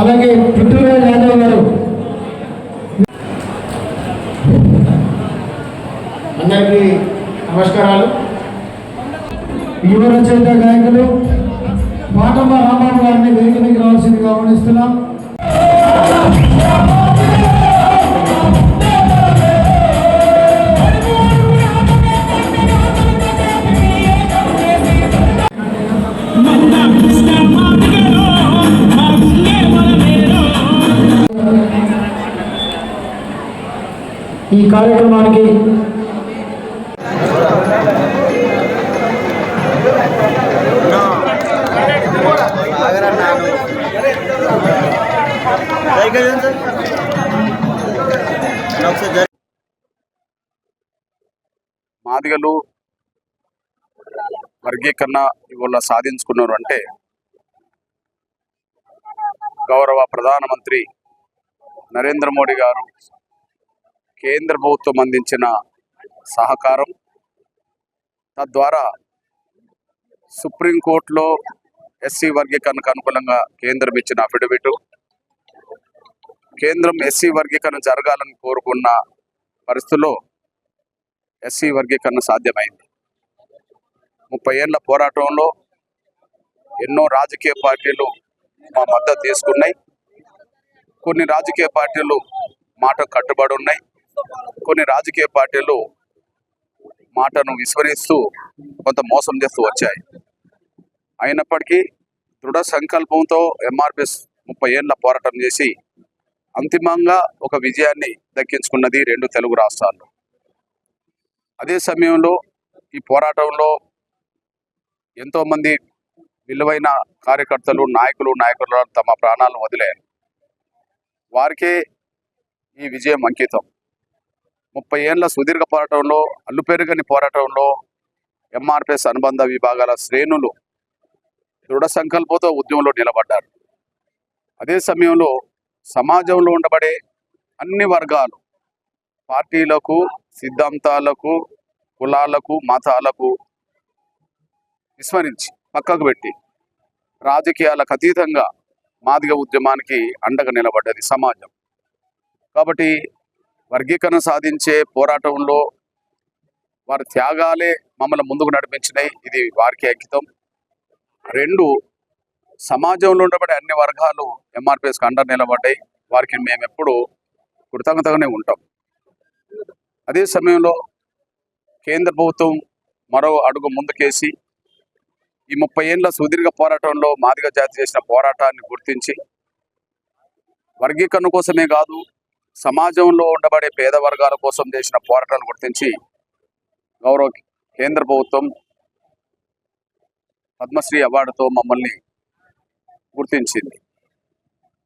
అలాగే పుట్టూరు యాదవ్ గారు. అందరికీ నమస్కారాలు. యువ రచయిత గాయకులు పాటమ్మ రాంబాబు గారిని వేదిక మీకు రావాల్సిందిగా ఆహ్వానిస్తున్నాం. ఈ కార్యక్రమానికి మాదిగలు వర్గీకరణ ఇవాళ సాధించుకున్నారు అంటే గౌరవ ప్రధానమంత్రి నరేంద్ర మోడీ గారు కేంద్ర ప్రభుత్వం అందించిన సహకారం. తద్వారా సుప్రీంకోర్టులో ఎస్సీ వర్గీకరణకు అనుకూలంగా కేంద్రం ఇచ్చిన అఫిడవిట్ కేంద్రం ఎస్సీ వర్గీకరణ జరగాలని కోరుకున్న పరిస్థితుల్లో ఎస్సీ వర్గీకరణ సాధ్యమైంది. ముప్పై ఏళ్ళ పోరాటంలో ఎన్నో రాజకీయ పార్టీలు మా మద్దతు తీసుకున్నాయి. కొన్ని రాజకీయ పార్టీలు మాట కట్టుబడి ఉన్నాయి. కొన్ని రాజకీయ పార్టీలు మాటను విస్మరిస్తూ కొంత మోసం చేస్తూ వచ్చాయి. అయినప్పటికీ దృఢ సంకల్పంతో ఎంఆర్పిఎస్ ముప్పై ఏళ్ళ పోరాటం చేసి అంతిమంగా ఒక విజయాన్ని దక్కించుకున్నది రెండు తెలుగు రాష్ట్రాల్లో అదే సమయంలో ఈ పోరాటంలో ఎంతోమంది విలువైన కార్యకర్తలు నాయకులు నాయకులు తమ ప్రాణాలను వదిలారు. వారికే ఈ విజయం అంకితం. ముప్పై ఏళ్ళ సుదీర్ఘ పోరాటంలో అల్లుపెరుగని పోరాటంలో ఎంఆర్పిఎస్ అనుబంధ విభాగాల శ్రేణులు దృఢ సంకల్పంతో ఉద్యమంలో నిలబడ్డారు. అదే సమయంలో సమాజంలో ఉండబడే అన్ని వర్గాలు పార్టీలకు సిద్ధాంతాలకు కులాలకు మతాలకు విస్మరించి పక్కకు పెట్టి రాజకీయాలకు అతీతంగా మాదిగ ఉద్యమానికి అండగా నిలబడ్డది సమాజం. కాబట్టి వర్గీకరణ సాధించే పోరాటంలో వారి త్యాగాలే మమ్మల్ని ముందుకు నడిపించినాయి. ఇది వారికి అంకితం. రెండు సమాజంలో ఉండబడే అన్ని వర్గాలు ఎంఆర్పిఎస్కి అండర్ నిలబడ్డాయి. వారికి మేము ఎప్పుడు కృతజ్ఞతగానే ఉంటాం. అదే సమయంలో కేంద్ర ప్రభుత్వం మరో అడుగు ముందుకేసి ఈ ముప్పై ఏళ్ళ సుదీర్ఘ పోరాటంలో మాదిగ జాతి చేసిన పోరాటాన్ని గుర్తించి వర్గీకరణ కోసమే కాదు సమాజంలో ఉండబడే పేద వర్గాల కోసం చేసిన పోరాటాలు గుర్తించి గౌరవ కేంద్ర ప్రభుత్వం పద్మశ్రీ అవార్డుతో మమ్మల్ని గుర్తించింది.